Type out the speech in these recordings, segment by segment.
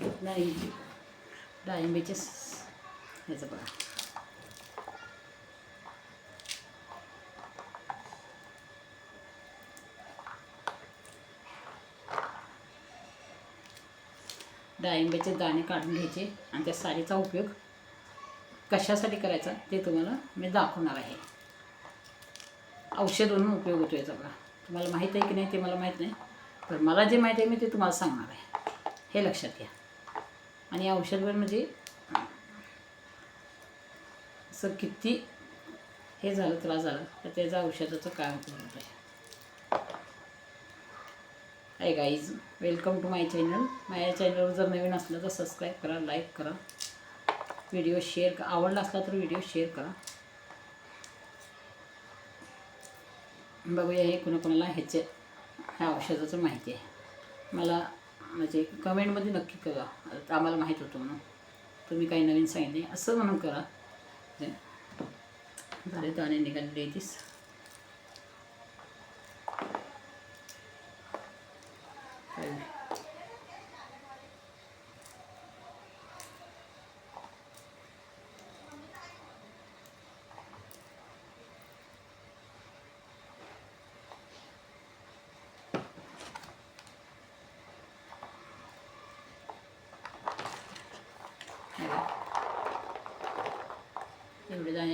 डाळिंबी डाळिंबेचे ह्याचं बघा. डाळिंब्याचे दाणे काढून घ्यायचे आणि त्या साडीचा उपयोग कशासाठी करायचा ते तुम्हाला मी दाखवणार आहे. औषध म्हणून उपयोग होतो याचा बघा. तुम्हाला माहीत आहे की नाही ते मला माहीत नाही पण मला जे माहीत आहे मी ते तुम्हाला सांगणार आहे. हे लक्षात घ्या. आणि औषधभर म्हणजे असं किती हे झालं त्रास झाला तर त्याचं औषधाचं काय उपयोग होत आहे hi guys welcome to my channel माझ्या चॅनलवर जर नवीन असलं तर सबस्क्राईब करा लाईक करा. व्हिडिओ शेअर करा आवडला असला तर व्हिडिओ शेअर करा. बघूया हे कोणाकोणाला ह्याचे ह्या औषधाचं माहिती आहे. मला म्हणजे कमेंटमध्ये नक्की करा. आता आम्हाला माहीत होतं म्हणून. तुम्ही काही नवीन सांगितले असं म्हणून करा. ते झाले दाणे निघालेले तीस एवढे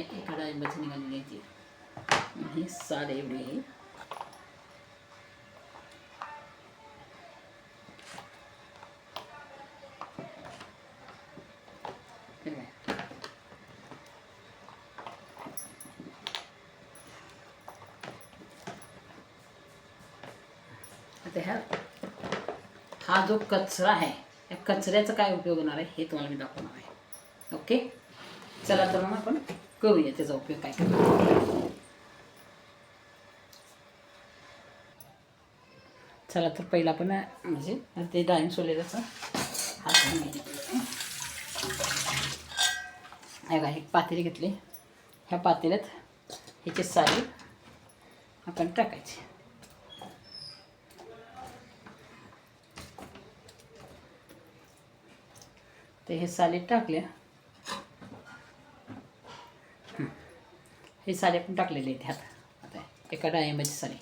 दाणे एका डाळिंबाचे निघालेले आहेत आहे आता ह्या हा जो कचरा आहे या कचऱ्याचा काय उपयोग होणार आहे हे तुम्हाला मी दाखवणार आहे ओके चला तर मग आपण करूया त्याचा उपयोग काय करू चला तर पहिला पण म्हणजे ते डाळिंब सोलेल्याचा हात हे बघा, एक पातेली घेतली. ह्या पातेल्यात ह्याचे साली आपण टाकायचे. ते हे साली टाकल्या. हे साली आपण टाकलेले आहेत ह्यात. आता एका डाळिंबाची साडी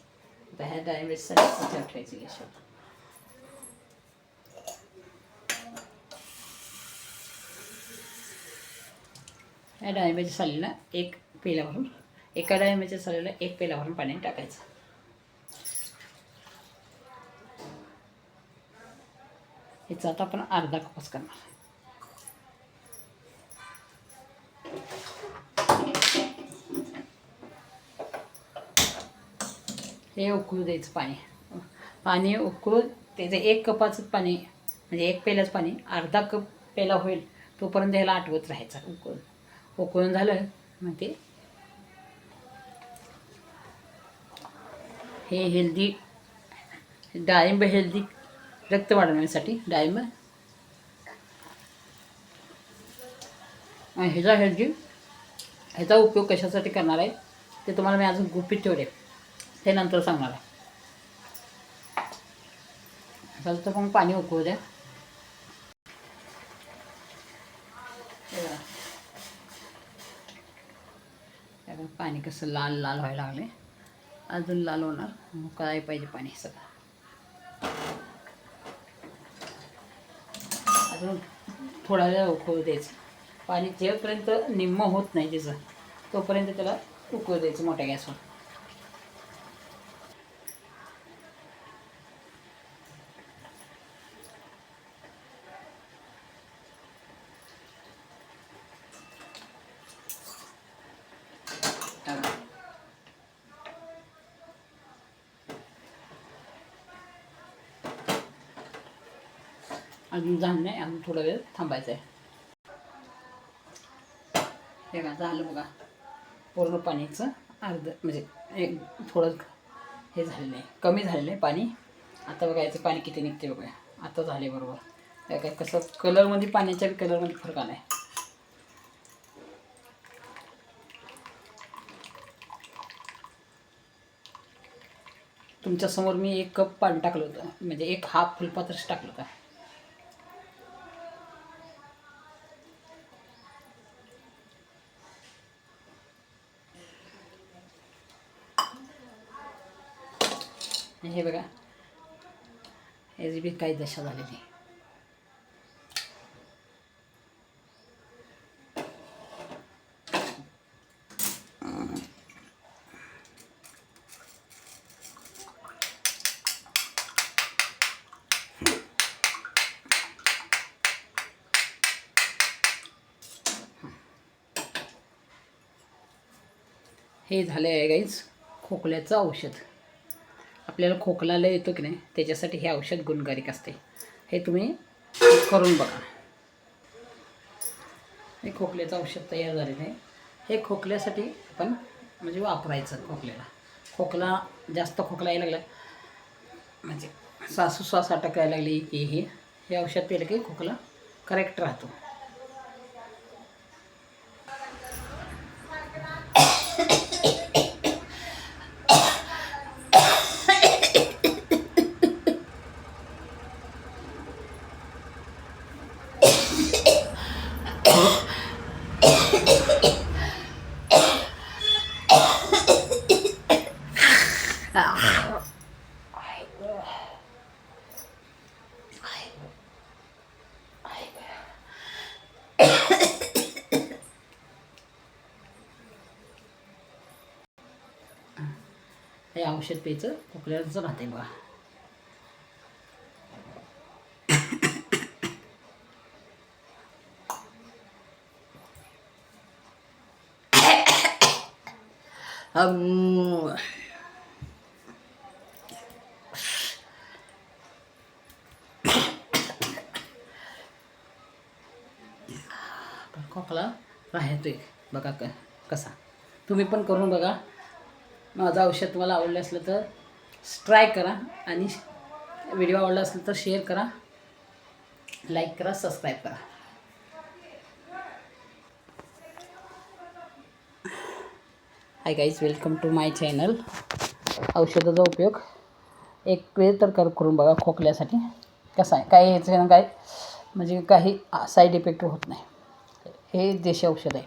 आता ह्या डाळिंबाची साली त्याच्यावर ठेवायची गॅसवर या डाळिंबाच्या सालीला एक पेला भरून एका डाळिंबाच्या सालीला एक पेला भरून पाण्याने टाकायचं. ह्याचा आता आपण अर्धा कपच करणार. हे उकळू द्यायचं पाणी. पाणी उकळून त्याचं एक कपाचंच पाणी म्हणजे एक पेल्याचं पाणी अर्धा कप पेला होईल तोपर्यंत ह्याला आठवत राहायचं उकळून. उकळून झालं मग ते हे हेल्दी डाळिंब हेल्दी रक्त वाढवण्यासाठी डाळिंब. ह्याचा हेल्दी ह्याचा उपयोग कशासाठी करणार आहे ते तुम्हाला मी अजून गुपित ठेवले हे नंतर मला. आहे चालतं मग पाणी उकळू द्या. पाणी कसं लाल लाल व्हायला लागले अजून लाल होणार. मग पाहिजे पाणी सगळं. अजून थोडा वेळ उकळू द्यायचं. पाणी जेपर्यंत निम्म होत नाही त्याचं तोपर्यंत त्याला उकळू द्यायचं मोठ्या गॅसवर. अजून झालं नाही अजून थोडा वेळ थांबायचं आहे हे का झालं बघा. पूर्ण पाण्याचं अर्ध म्हणजे एक थोडं हे झालेलं आहे कमी झालेलं आहे पाणी. आता बघा याचं पाणी किती निघते बघा आता झाले बरोबर. काय काय कसं कलरमध्ये पाण्याच्या कलरमध्ये फरक आला आहे तुमच्यासमोर मी एक कप पाणी टाकलं होतं. म्हणजे एक हाफ फुलपात्रच टाकलं होतं. हे बघा. याची बी काही दशा झालेली हे. झालं आहे गाईज खोकल्याचं औषध. आपल्याला खोकलाला येतो की नाही त्याच्यासाठी हे औषध गुणकारिक असते. हे तुम्ही करून बघा. हे खोकल्याचं औषध तयार झालेलं आहे. हे खोकल्यासाठी आपण म्हणजे वापरायचं खोकल्याला. खोकला जास्त खोकला यायला लागला. म्हणजे सासू श्वास अटकायला लागली की हे हे औषध पिलं की खोकला करेक्ट राहतो. हे औषध प्यायचं खोकल्याचं राहते बघा. um खोकला आहे बघा क कसा. तुम्ही पण करून बघा. माझं औषध तुम्हाला आवडलं असलं तर ट्राय करा आणि व्हिडिओ आवडला असेल तर शेअर करा. लाईक करा सबस्क्राईब करा. Hi guys welcome to my channel औषधाचा उपयोग. एक वेळ तर कर करून बघा खोकल्यासाठी. कसा आहे? काय याचं काय? म्हणजे काही साईड इफेक्ट होत नाही. हे देशी औषध आहे.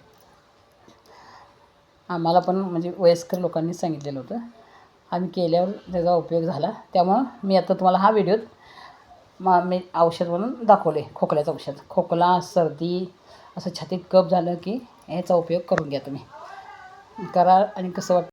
आम्हाला पण म्हणजे वयस्कर लोकांनी सांगितलेलं होतं. आम्ही केल्यावर त्याचा उपयोग झाला. त्यामुळं मी आता तुम्हाला हा व्हिडिओ मा मी औषध म्हणून दाखवले खोकल्याचं औषध. खोकला सर्दी असं छातीत कप झालं की ह्याचा उपयोग करून घ्या तुम्ही. करा आणि कसं वाटतं